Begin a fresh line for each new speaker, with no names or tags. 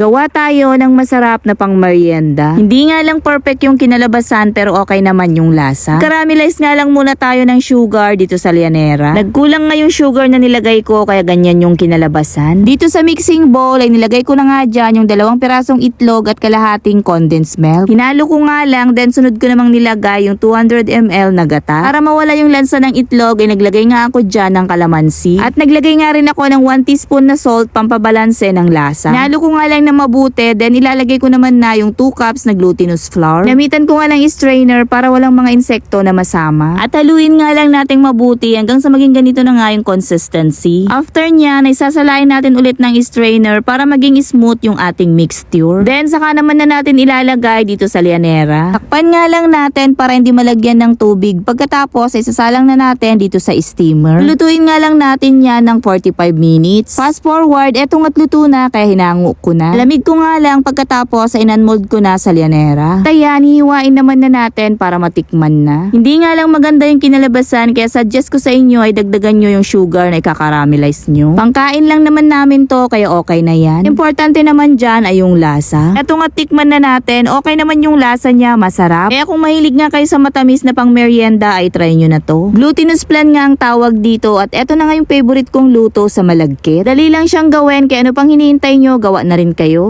Gawa tayo ng masarap na pang merienda. Hindi nga lang perfect yung kinalabasan pero okay naman yung lasa. Caramelize nga lang muna tayo ng sugar dito sa lianera. Nagkulang nga yung sugar na nilagay ko kaya ganyan yung kinalabasan. Dito sa mixing bowl ay nilagay ko na nga dyan yung dalawang pirasong itlog at kalahating condensed milk. Hinalo ko nga lang then sunod ko namang nilagay yung 200 ml na gata. Para mawala yung lansa ng itlog ay naglagay nga ako dyan ng kalamansi. At naglagay nga rin ako ng 1 teaspoon na salt pampabalanse ng lasa. Hinalo ko nga lang na mabuti then ilalagay ko naman na yung 2 cups na glutinous flour. Gamitan ko nga lang strainer para walang mga insekto na masama. At haluin nga lang nating mabuti hanggang sa maging ganito na nga yung consistency. After nyan ay sasalain natin ulit ng strainer para maging smooth yung ating mixture. Then saka naman na natin ilalagay dito sa lianera. Takpan nga lang natin para hindi malagyan ng tubig. Pagkatapos ay sasalang na natin dito sa steamer. Lutuin nga lang natin yan ng 45 minutes. Fast forward, etong at luto na kaya hinango ko na. Lamig ko nga lang pagkatapos ay inunmold ko na sa lianera. Kaya hihiwain naman na natin para matikman na. Hindi nga lang maganda yung kinalabasan kaya suggest ko sa inyo ay dagdagan nyo yung sugar na ikakaramelize nyo. Pangkain lang naman namin to kaya okay na yan. Importante naman dyan ay yung lasa. Etong at tikman na natin, okay naman yung lasa niya, masarap. Kaya kung mahilig nga kayo sa matamis na pang merienda ay try nyo na to. Glutinous plan nga ang tawag dito at eto na nga yung favorite kong luto sa malagkit. Dali lang siyang gawin kaya ano pang hinihintay nyo, gawa na rin kayo.